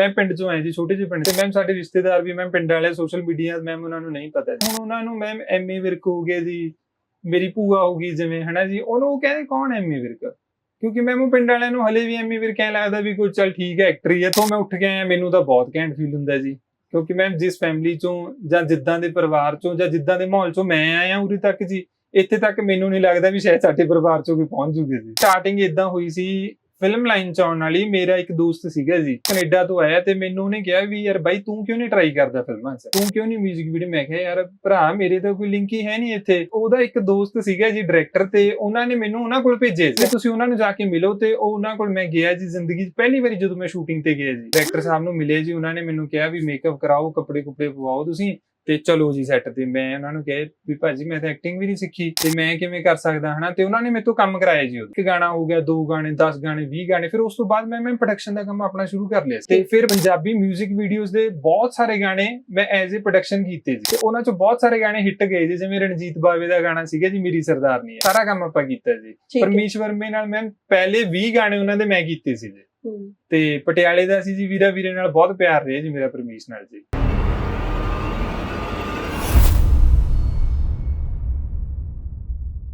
ਮੈਂ ਪਿੰਡ ਚੋਂ ਆਇਆ ਜੀ ਛੋਟੇ ਜਿਹੇ ਪਿੰਡ ਤੇ ਮੈਮ ਸਾਡੇ ਰਿਸ਼ਤੇਦਾਰ ਵੀ ਮੈਮ ਪਿੰਡ ਵਾਲੇ ਸੋਸ਼ਲ ਮੀਡੀਆ ਮੈਮ ਉਹਨਾਂ ਨੂੰ ਨਹੀਂ ਪਤਾ ਹੁਣ ਉਹਨਾਂ ਨੂੰ ਮੈਮ ਐਮਏ ਵਿਰਕ ਹੋ ਗਿਆ ਜੀ ਮੇਰੀ ਭੂਆ ਹੋਗੀ ਜਿਵੇਂ, ਹਨਾ ਜੀ? ਉਹਨੂੰ ਕਹਿੰਦੇ, ਕੌਣ ਐਮਏ ਵਿਰਕ? ਕਿਉਂਕਿ ਮੈਮ ਉਹ ਪਿੰਡ ਵਾਲਿਆਂ ਨੂੰ ਹਲੇ ਵੀ ਐਮਏ ਵਿਰਕ ਐਂ ਲੱਗਦਾ ਵੀ ਕੋਈ, ਚੱਲ ਠੀਕ ਹੈ ਐਕਟਰ ਹੀ ਹੈ। ਤੋਂ ਮੈਂ ਉੱਠ ਕੇ ਆਇਆ, ਮੈਨੂੰ ਤਾਂ ਬਹੁਤ ਘੈਂਟ ਫੀਲ ਹੁੰਦਾ ਜੀ। ਕਿਉਂਕਿ ਮੈਮ ਜਿਸ ਫੈਮਿਲੀ ਚੋਂ ਜਾਂ ਜਿੱਦਾਂ ਦੇ ਪਰਿਵਾਰ ਚੋਂ ਜਾਂ ਜਿੱਦਾਂ ਦੇ ਮਾਹੌਲ ਚੋਂ ਮੈਂ ਆਇਆ ਉਰੇ ਤੱਕ ਜੀ, ਇੱਥੇ ਤੱਕ ਮੈਨੂੰ ਨਹੀਂ ਲੱਗਦਾ ਵੀ ਸ਼ਾਇਦ ਸਾਡੇ ਪਰਿਵਾਰ ਚੋਂ ਵੀ ਪਹੁੰਚ ਜੂਗੇ ਜੀ। ਸਟਾਰਟਿੰਗ ਇਦਾਂ ਹੋਈ ਸੀ ਫਿਲਮ ਲਾਈਨ ਚ ਆਉਣ ਵਾਲੀ, ਮੇਰਾ ਇੱਕ ਦੋਸਤ ਸੀਗਾ ਜੀ, ਕੈਨੇਡਾ ਤੋਂ ਆਇਆ ਤੇ ਮੈਨੂੰ ਉਹਨੇ ਕਿਹਾ ਵੀ ਯਾਰ ਬਾਈ ਤੂੰ ਕਿਉਂ ਨਹੀਂ ਟਰਾਈ ਕਰਦਾ ਫਿਲਮਾਂ 'ਚ? ਤੂੰ ਕਿਉਂ ਨਹੀਂ 뮤직 ਵੀਡੀਓ ਮੈਂ ਕਿਹਾ ਯਾਰ ਭਰਾ, ਮੇਰੇ ਤਾਂ ਕੋਈ ਲਿੰਕ ਹੀ ਹੈ ਨਹੀਂ ਇੱਥੇ। ਉਹਦਾ ਇੱਕ ਦੋਸਤ ਸੀਗਾ ਜੀ ਡਾਇਰੈਕਟਰ ਤੇ, ਉਹਨਾਂ ਨੇ ਮੈਨੂੰ ਉਹਨਾਂ ਕੋਲ ਭੇਜੇ ਤੇ ਤੁਸੀਂ ਉਹਨਾਂ ਨੂੰ ਜਾ ਕੇ ਮਿਲੋ ਤੇ ਉਹ ਉਹਨਾਂ ਕੋਲ ਮੈਂ ਗਿਆ ਜੀ ਜ਼ਿੰਦਗੀ 'ਚ। ਪਹਿਲੀ ਵਾਰੀ ਜਦੋਂ ਮੈਂ ਸ਼ੂਟਿੰਗ ਤੇ ਗਿਆ ਜੀ ਡਾਇਰੈਕਟਰ ਸਾਹਿਬ ਨੂੰ ਮਿਲੇ ਜੀ, ਉਹਨਾਂ ਨੇ ਮੈਨੂੰ ਕਿਹਾ ਵੀ ਮੇਕਅਪ ਕਰਾਓ ਕੱਪੜੇ ਕੁਪੜੇ ਪਵਾਓ ਤੁਸੀਂ। ਤੇ ਚਲੋ ਜੀ ਸੈੱਟ ਤੇ ਮੈਂ ਉਹਨਾਂ ਨੂੰ ਕਿਹਾ ਵੀ ਭਾਜੀ ਮੈਂ ਤਾਂ ਐਕਟਿੰਗ ਵੀ ਨਹੀਂ ਸਿੱਖੀ ਤੇ ਮੈਂ ਕਿਵੇਂ ਕਰ ਸਕਦਾ ਹਨਾ? ਤੇ ਉਹਨਾਂ ਨੇ ਮੇਰੇ ਤੋਂ ਕੰਮ ਕਰਾਇਆ ਜੀ ਉਹ ਇੱਕ ਗਾਣਾ ਹੋ ਗਿਆ ਦੋ ਗਾਣੇ 10 ਗਾਣੇ 20 ਗਾਣੇ ਫਿਰ ਉਸ ਤੋਂ ਬਾਅਦ ਮੈਂ ਮੈਂ ਪ੍ਰੋਡਕਸ਼ਨ ਦਾ ਕੰਮ ਆਪਣਾ ਸ਼ੁਰੂ ਕਰ ਲਿਆ। ਤੇ ਫਿਰ ਪੰਜਾਬੀ 뮤직 ਵੀਡੀਓਜ਼ ਦੇ ਬਹੁਤ ਸਾਰੇ ਗਾਣੇ ਮੈਂ ਐਜ਼ ਅ ਪ੍ਰੋਡਕਸ਼ਨ ਕੀਤੇ ਜੀ ਤੇ ਉਹਨਾਂ ਚੋਂ ਬਹੁਤ ਸਾਰੇ ਗਾਣੇ ਹਿੱਟ ਗਏ ਜੀ ਜਿਵੇਂ ਰਣਜੀਤ ਬਾਵੇ ਦਾ ਗਾਣਾ ਸੀਗਾ ਜੀ ਮੇਰੀ ਸਰਦਾਰਨੀ ਹੈ। ਸਾਰਾ ਕੰਮ ਆਪਾਂ ਕੀਤਾ ਜੀ। ਠੀਕ ਹੈ। ਪਰਮੇਸ਼ ਵਰਮੇ ਨਾਲ ਮੈਂ ਪਹਿਲੇ 20 ਗਾਣੇ ਉਹਨਾਂ ਦੇ ਮੈਂ ਕੀਤੇ ਸੀ ਜੀ ਤੇ ਪਟਿਆਲੇ ਦਾ ਸੀ ਜੀ ਵੀਰਾ ਵੀਰੇ ਨਾਲ ਬਹੁਤ ਪਿਆਰ ਰਿਹਾ ਜੀ ਮੇਰਾ ਪਰਮੇਸ਼ ਨਾਲ ਜੀ।